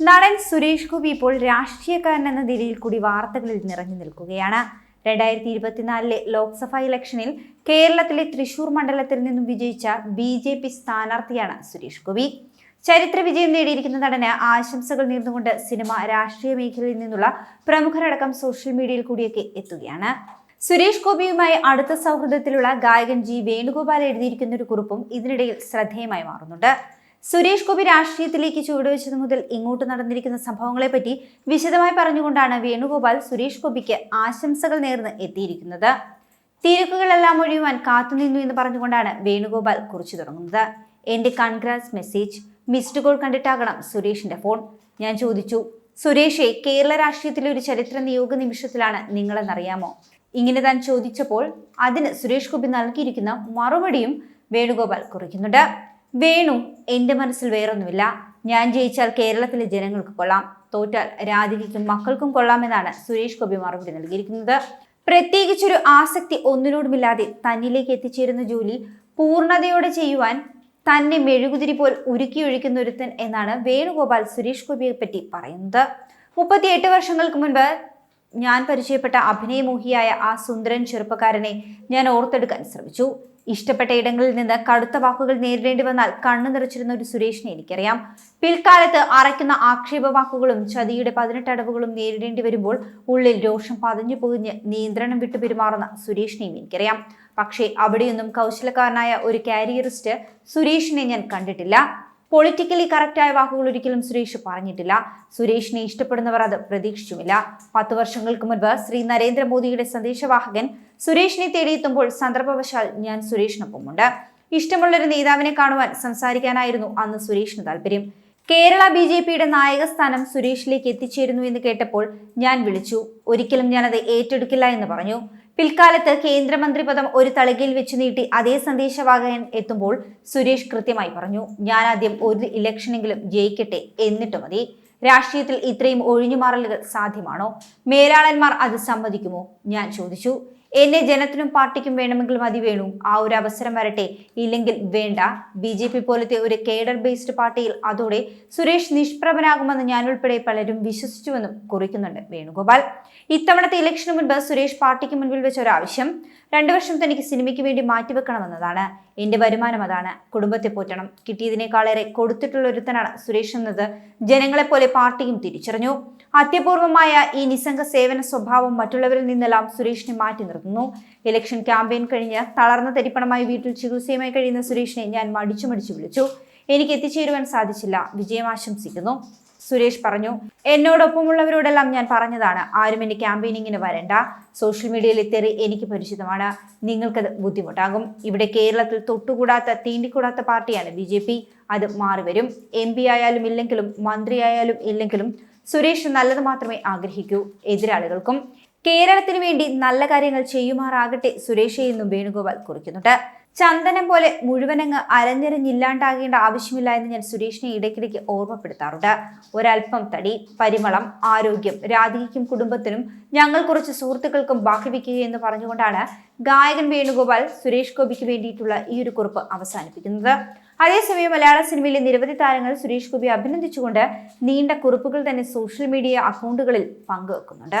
നടൻ സുരേഷ് ഗോപി ഇപ്പോൾ രാഷ്ട്രീയക്കാരൻ എന്ന നിലയിൽ കൂടി വാർത്തകളിൽ നിറഞ്ഞു നിൽക്കുകയാണ്. രണ്ടായിരത്തി ഇരുപത്തിനാലിലെ ലോക്സഭാ ഇലക്ഷനിൽ കേരളത്തിലെ തൃശൂർ മണ്ഡലത്തിൽ നിന്നും വിജയിച്ച ബി ജെ പി സ്ഥാനാർത്ഥിയാണ് സുരേഷ് ഗോപി. ചരിത്ര വിജയം നേടിയിരിക്കുന്ന നടന് ആശംസകൾ നേർന്നുകൊണ്ട് സിനിമ രാഷ്ട്രീയ മേഖലയിൽ നിന്നുള്ള പ്രമുഖരടക്കം സോഷ്യൽ മീഡിയയിൽ കൂടിയൊക്കെ എത്തുകയാണ്. സുരേഷ് ഗോപിയുമായി അടുത്ത സൗഹൃദത്തിലുള്ള ഗായകൻ ജി വേണുഗോപാൽ എഴുതിയിരിക്കുന്ന ഒരു കുറിപ്പും ഇതിനിടയിൽ ശ്രദ്ധേയമായി മാറുന്നുണ്ട്. സുരേഷ് ഗോപി രാഷ്ട്രീയത്തിലേക്ക് ചുവടുവെച്ചത് മുതൽ ഇങ്ങോട്ട് നടന്നിരിക്കുന്ന സംഭവങ്ങളെപ്പറ്റി വിശദമായി പറഞ്ഞുകൊണ്ടാണ് വേണുഗോപാൽ സുരേഷ് ഗോപിക്ക് ആശംസകൾ നേർന്ന് എത്തിയിരിക്കുന്നത്. തിരക്കുകളെല്ലാം ഒഴിയുവാൻ കാത്തുനിന്നു എന്ന് പറഞ്ഞുകൊണ്ടാണ് വേണുഗോപാൽ കുറിച്ചു തുടങ്ങുന്നത്. എന്റെ കൺഗ്രാറ്റ്സ് മെസ്സേജ് മിസ്ഡ് കോൾ കണ്ടിട്ടാകണം സുരേഷിന്റെ ഫോൺ. ഞാൻ ചോദിച്ചു സുരേഷെ കേരള രാഷ്ട്രീയത്തിലെ ഒരു ചരിത്ര നിയോഗ നിമിഷത്തിലാണ് നിങ്ങളെന്നറിയാമോ? ഇങ്ങനെ താൻ ചോദിച്ചപ്പോൾ അതിന് സുരേഷ് ഗോപി നൽകിയിരിക്കുന്ന മറുപടിയും വേണുഗോപാൽ കുറിക്കുന്നുണ്ട്. വേണു എന്റെ മനസ്സിൽ വേറൊന്നുമില്ല. ഞാൻ ജയിച്ചാൽ കേരളത്തിലെ ജനങ്ങൾക്ക് കൊള്ളാം. തോറ്റാൽ രാധികയ്ക്കും മക്കൾക്കും കൊള്ളാമെന്നാണ് സുരേഷ് ഗോപി മറുപടി നൽകിയിരിക്കുന്നത്. പ്രത്യേകിച്ചൊരു ആസക്തി ഒന്നിനോടുമില്ലാതെ തന്നിലേക്ക് എത്തിച്ചേരുന്ന ജോലി പൂർണതയോടെ ചെയ്യുവാൻ തന്നെ മെഴുകുതിരി പോൽ ഉരുക്കിയൊഴിക്കുന്ന ഒരുത്തൻ എന്നാണ് വേണുഗോപാൽ സുരേഷ് ഗോപിയെ പറ്റി പറയുന്നത്. മുപ്പത്തിയെട്ട് വർഷങ്ങൾക്ക് മുൻപ് ഞാൻ പരിചയപ്പെട്ട അഭിനയമോഹിയായ ആ സുന്ദരൻ ചെറുപ്പക്കാരനെ ഞാൻ ഓർത്തെടുക്കാൻ ശ്രമിച്ചു. ഇഷ്ടപ്പെട്ട ഇടങ്ങളിൽ നിന്ന് കടുത്ത വാക്കുകൾ നേരിടേണ്ടി വന്നാൽ കണ്ണു നിറച്ചിരുന്ന ഒരു സുരേഷിനെ എനിക്കറിയാം. പിൽക്കാലത്ത് അറയ്ക്കുന്ന ആക്ഷേപ വാക്കുകളും ചതിയുടെ പതിനെട്ട് അടവുകളും നേരിടേണ്ടി വരുമ്പോൾ ഉള്ളിൽ രോഷം പതഞ്ഞു പൊതിഞ്ഞ് നിയന്ത്രണം വിട്ടു പെരുമാറുന്ന സുരേഷിനെയും എനിക്കറിയാം. പക്ഷേ അവിടെയൊന്നും കൗശലക്കാരനായ ഒരു കാരിയറിസ്റ്റ് സുരേഷിനെ ഞാൻ കണ്ടിട്ടില്ല. പൊളിറ്റിക്കലി കറക്റ്റായ വാക്കുകൾ ഒരിക്കലും സുരേഷ് പറഞ്ഞിട്ടില്ല. സുരേഷിനെ ഇഷ്ടപ്പെടുന്നവർ അത് പ്രതീക്ഷിച്ചുമില്ല. പത്ത് വർഷങ്ങൾക്ക് മുൻപ് ശ്രീ നരേന്ദ്രമോദിയുടെ സന്ദേശവാഹകൻ സുരേഷിനെ തേടിയെത്തുമ്പോൾ സന്ദർഭവശാൽ ഞാൻ സുരേഷിനൊപ്പമുണ്ട്. ഇഷ്ടമുള്ളൊരു നേതാവിനെ കാണുവാൻ സംസാരിക്കാനായിരുന്നു അന്ന് സുരേഷിന് താല്പര്യം കേരള ബി ജെ പിയുടെ നായകസ്ഥാനം സുരേഷിലേക്ക് എത്തിച്ചേരുന്നു എന്ന് കേട്ടപ്പോൾ ഞാൻ വിളിച്ചു. ഒരിക്കലും ഞാനത് ഏറ്റെടുക്കില്ല എന്ന് പറഞ്ഞു. പിൽക്കാലത്ത് കേന്ദ്രമന്ത്രി പദം ഒരു തളികയിൽ വെച്ച് നീട്ടി അതേ സന്ദേശവാഹകൻ എത്തുമ്പോൾ സുരേഷ് കൃത്യമായി പറഞ്ഞു ഞാൻ ആദ്യം ഒരു ഇലക്ഷനെങ്കിലും ജയിക്കട്ടെ എന്നിട്ട് മതി. രാഷ്ട്രീയത്തിൽ ഇത്രയും ഒഴിഞ്ഞുമാറലുകൾ സാധ്യമാണോ? മേലാളന്മാർ അത് സമ്മതിക്കുമോ? ഞാൻ ചോദിച്ചു. എന്നെ ജനത്തിനും പാർട്ടിക്കും വേണമെങ്കിൽ മതി വേണു. ആ ഒരു അവസരം വരട്ടെ. ഇല്ലെങ്കിൽ വേണ്ട. ബി ജെ പി പോലത്തെ ഒരു കേഡർ ബേസ്ഡ് പാർട്ടിയിൽ അതോടെ സുരേഷ് നിഷ്പ്രഭനാകുമെന്ന് ഞാനുൾപ്പെടെ പലരും വിശ്വസിച്ചുവെന്നും കുറിക്കുന്നുണ്ട് വേണുഗോപാൽ. ഇത്തവണത്തെ ഇലക്ഷന് മുൻപ് സുരേഷ് പാർട്ടിക്ക് മുൻപിൽ വെച്ച ഒരു ആവശ്യം. രണ്ടു വർഷം തനിക്ക് സിനിമയ്ക്ക് വേണ്ടി മാറ്റിവെക്കണമെന്നതാണ് എന്റെ വരുമാനം അതാണ്. കുടുംബത്തെ പോറ്റണം. കിട്ടിയതിനേക്കാളേറെ കൊടുത്തിട്ടുള്ള ഒരുത്തനാണ് സുരേഷ് എന്നത്. ജനങ്ങളെപ്പോലെ പാർട്ടിയും തിരിച്ചറിഞ്ഞു. അത്യപൂർവമായ ഈ നിസ്സംഗ സേവന സ്വഭാവം മറ്റുള്ളവരിൽ നിന്നെല്ലാം സുരേഷിനെ മാറ്റി നിർത്തുന്നു. ഇലക്ഷൻ ക്യാമ്പയിൻ കഴിഞ്ഞ് തളർന്ന തരിപ്പണമായി വീട്ടിൽ ചികിത്സയുമായി കഴിയുന്ന സുരേഷിനെ ഞാൻ മടിച്ചു മടിച്ചു വിളിച്ചു. എനിക്ക് എത്തിച്ചേരുവാൻ സാധിച്ചില്ല. വിജയം ആശംസിക്കുന്നു. സുരേഷ് പറഞ്ഞു എന്നോടൊപ്പമുള്ളവരോടെല്ലാം ഞാൻ പറഞ്ഞതാണ്. ആരും എന്റെ ക്യാമ്പയിനിങ്ങിന് വരണ്ട. സോഷ്യൽ മീഡിയയിൽ ഇത്തേറി എനിക്ക് പരിചിതമാണ്. നിങ്ങൾക്കത് ബുദ്ധിമുട്ടാകും. ഇവിടെ കേരളത്തിൽ തൊട്ടുകൂടാത്ത തീണ്ടിക്കൂടാത്ത പാർട്ടിയാണ് ബി ജെ പി. അത് മാറിവരും എം പി ആയാലും ഇല്ലെങ്കിലും മന്ത്രിയായാലും ഇല്ലെങ്കിലും സുരേഷ് നല്ലത് മാത്രമേ ആഗ്രഹിക്കൂ എതിരാളികൾക്കും. കേരളത്തിന് വേണ്ടി നല്ല കാര്യങ്ങൾ ചെയ്യുമാറാകട്ടെ സുരേഷ് എന്നും വേണുഗോപാൽ കുറിക്കുന്നുണ്ട്. ചന്ദനം പോലെ മുഴുവനങ്ങ് അരഞ്ഞിരഞ്ഞില്ലാണ്ടാകേണ്ട ആവശ്യമില്ല എന്ന് ഞാൻ സുരേഷിനെ ഇടയ്ക്കിടയ്ക്ക് ഓർമ്മപ്പെടുത്താറുണ്ട്. ഒരൽപ്പം തടി പരിമളം ആരോഗ്യം രാധികയ്ക്കും കുടുംബത്തിനും ഞങ്ങൾ കുറച്ച് സുഹൃത്തുക്കൾക്കും ബാക്കി വയ്ക്കുക എന്ന് പറഞ്ഞുകൊണ്ടാണ് ഗായകൻ വേണുഗോപാൽ സുരേഷ് ഗോപിക്ക് വേണ്ടിയിട്ടുള്ള ഈ ഒരു കുറിപ്പ് അവസാനിപ്പിക്കുന്നത്. അതേസമയം മലയാള സിനിമയിലെ നിരവധി താരങ്ങൾ സുരേഷ് ഗോപി അഭിനന്ദിച്ചുകൊണ്ട് നീണ്ട കുറിപ്പുകൾ തന്നെ സോഷ്യൽ മീഡിയ അക്കൗണ്ടുകളിൽ പങ്കുവെക്കുന്നുണ്ട്.